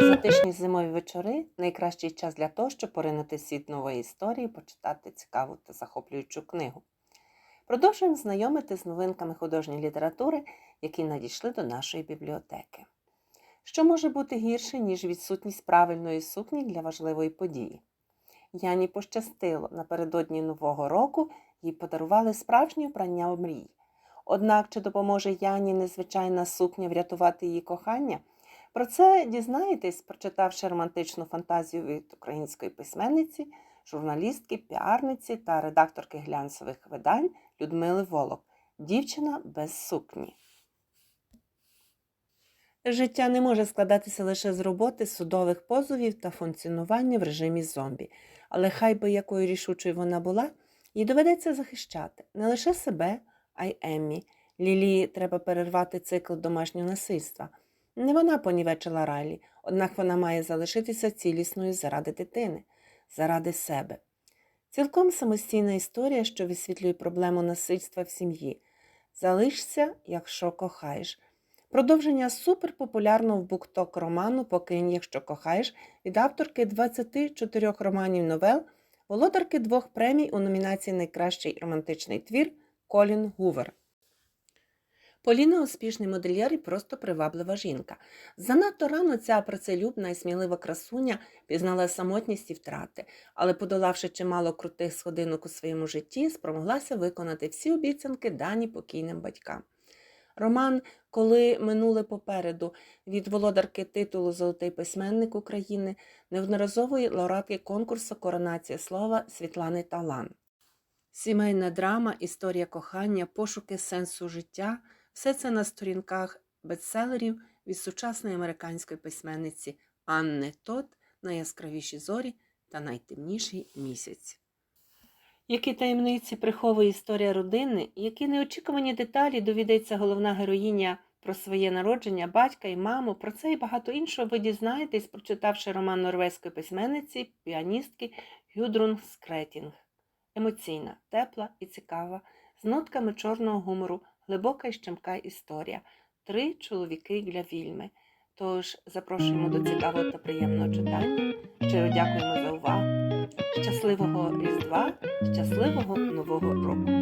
Затишні зимові вечори найкращий час для того, щоб поринути світ нової історії, почитати цікаву та захоплюючу книгу. Продовжуємо знайомити з новинками художньої літератури, які надійшли до нашої бібліотеки. Що може бути гірше, ніж відсутність правильної сукні для важливої події? Яні пощастило, напередодні Нового року їй подарували справжнє вбрання мрій. Однак, чи допоможе Яні незвичайна сукня врятувати її кохання? Про це дізнаєтесь, прочитавши романтичну фантазію від української письменниці, журналістки, піарниці та редакторки глянцевих видань Людмили Волок Дівчина без сукні. Життя не може складатися лише з роботи, судових позовів та функціонування в режимі зомбі. Але хай би якою рішучою вона була, їй доведеться захищати не лише себе, а й Еммі. Лілії треба перервати цикл домашнього насильства. Не вона понівечила Райлі, однак вона має залишитися цілісною заради дитини, заради себе. Цілком самостійна історія, що висвітлює проблему насильства в сім'ї. Залишся, якщо кохаєш. Продовження суперпопулярного в букток роману Покинь, якщо кохаєш від авторки 24 романів новел, володарки двох премій у номінації Найкращий романтичний твір Колін Гувер. Поліна успішний модельєр і просто приваблива жінка. Занадто рано ця працелюбна і смілива красуня пізнала самотність і втрати, але, подолавши чимало крутих сходинок у своєму житті, спромоглася виконати всі обіцянки дані покійним батькам. Роман Коли минуле попереду від володарки титулу Золотий письменник України, неодноразової лауреатки конкурсу Коронація слова Світлани Талан. Сімейна драма, історія кохання, пошуки сенсу життя все це на сторінках бестселерів від сучасної американської письменниці Анни Тот найяскравіші зорі та найтемніший місяць. Які таємниці приховує історія родини, які неочікувані деталі довідається головна героїня про своє народження, батька і маму, про це і багато іншого ви дізнаєтесь, прочитавши роман норвезької письменниці, піаністки Гюдрун Скретінг. Емоційна, тепла і цікава, з нотками чорного гумору, глибока і щемка історія. Три чоловіки для вільми. Тож запрошуємо до цікавого та приємного читання. Щиро дякуємо за увагу. Щасливого Різдва, щасливого Нового року!